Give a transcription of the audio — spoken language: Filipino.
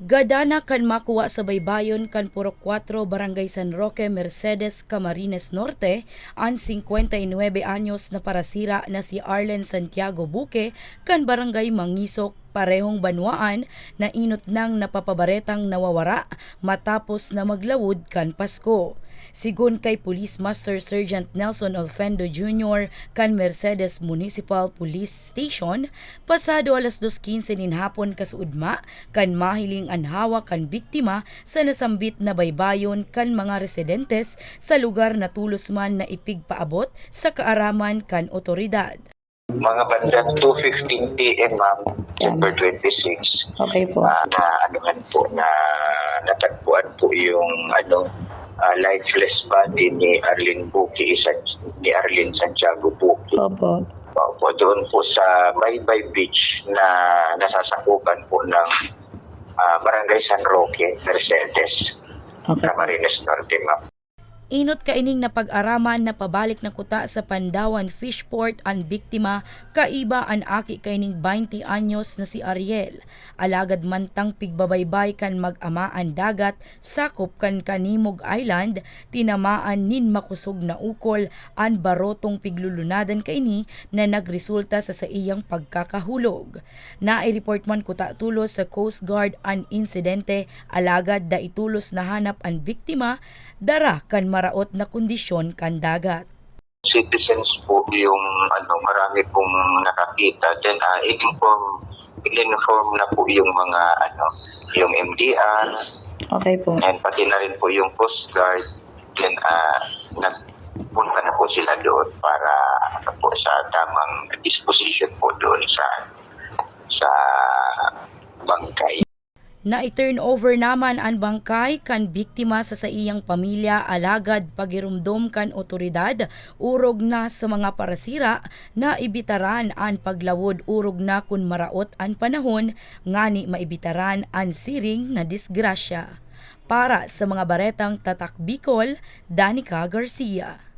Gadana kan makuha sa baybayon kan Puro 4 Barangay San Roque, Mercedes, Camarines Norte ang 59 anyos na parasira na si Arlen Santiago Buque kan Barangay Mangisok parehong banwaan na inot nang napapabaretang nawawara matapos na maglawod kan Pasko. Sigun kay Police Master Sergeant Nelson Olfendo Jr. kan Mercedes Municipal Police Station, pasado alas 2.15 nin hapon kasuudma kan mahiling anhawa kan biktima sa nasambit na baybayon kan mga residentes sa lugar na tulos man na ipigpaabot sa kaaraman kan otoridad. Mga bandang 2.15 p.m. ma'am, September 26, Okay po. ah, na anuhan po na natagpuan po yung ano ah, lifeless body ni Arlene Buki, isa ni Arlene Santiago Buki. Opo. Opo, doon po sa Baybay Beach na nasasakupan po ng ah, Barangay San Roque, Mercedes, Okay. Camarines Norte, ma'am. Inot kaining na pag-araman na pabalik na kuta sa Pandawan Fishport ang biktima kaiba ang aki kaining 20 anyos na si Ariel. Alagad mantang pigbabaybay kan mag-ama ang dagat sakop kan Kanimog Island tinamaan nin makusog na ukol ang barotong piglulunadan kaini na nagresulta sa sa iyang pagkakahulog. Nai-report man kuta tulos sa Coast Guard ang insidente alagad da itulos na hanap ang biktima dara kan maraot na kondisyon kan dagat. citizens po yung ano marami pong nakakita then uh, in-inform in-inform na po yung mga ano yung MDR Okay po. and pati na rin po yung Coast Guard then uh, nagpunta na po sila doon para ano po sa tamang disposition po doon sa sa bangkay Na i-turn over naman ang bangkay kan biktima sa sa iyang pamilya alagad pagirumdom kan otoridad urog na sa mga parasira na ibitaran ang paglawod urog na kun maraot ang panahon ngani maibitaran ang siring na disgrasya. Para sa mga baretang Tatak Bicol, Danica Garcia.